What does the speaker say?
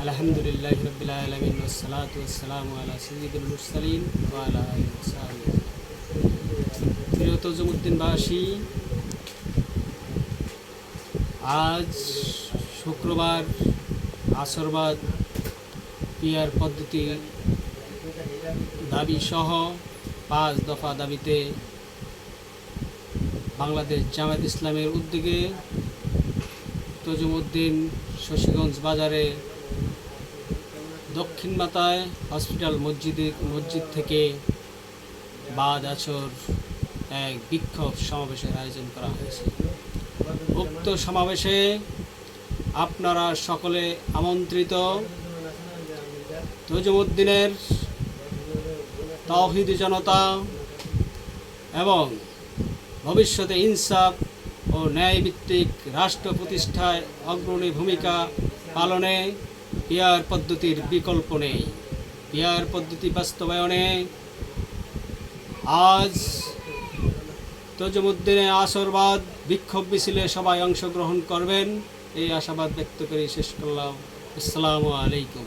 আলহামদুলিল্লাহ রবিল আজ শুক্রবার আসরবাদ পিয়ার পদ্ধতি দাবি সহ পাঁচ দফা দাবিতে বাংলাদেশ জামায়াত ইসলামের উদ্যোগে তজুমুদ্দিন শশীগঞ্জ বাজারে দক্ষিণ মাতায় হসপিটাল মসজিদে মসজিদ থেকে বাদ আছর এক বিক্ষোভ সমাবেশের আয়োজন করা হয়েছে। উক্ত সমাবেশে আপনারা সকলে আমন্ত্রিত। তজুমুদ্দিনের তৌহিদ জনতা এবং ভবিষ্যতে ইনসাফ ও ন্যায়ভিত্তিক রাষ্ট্র প্রতিষ্ঠায় অগ্রণী ভূমিকা পালনে পিয়ার পদ্ধতির বিকল্প নেই। পিয়ার পদ্ধতি বাস্তবায়নে আজ তজুমুদ্দিনে আসরবাদ, বিক্ষোভ মিছিলে সবাই অংশগ্রহণ করবেন। এই আশাবাদ ব্যক্ত করে শেষ করলাম। আসসালামু আলাইকুম।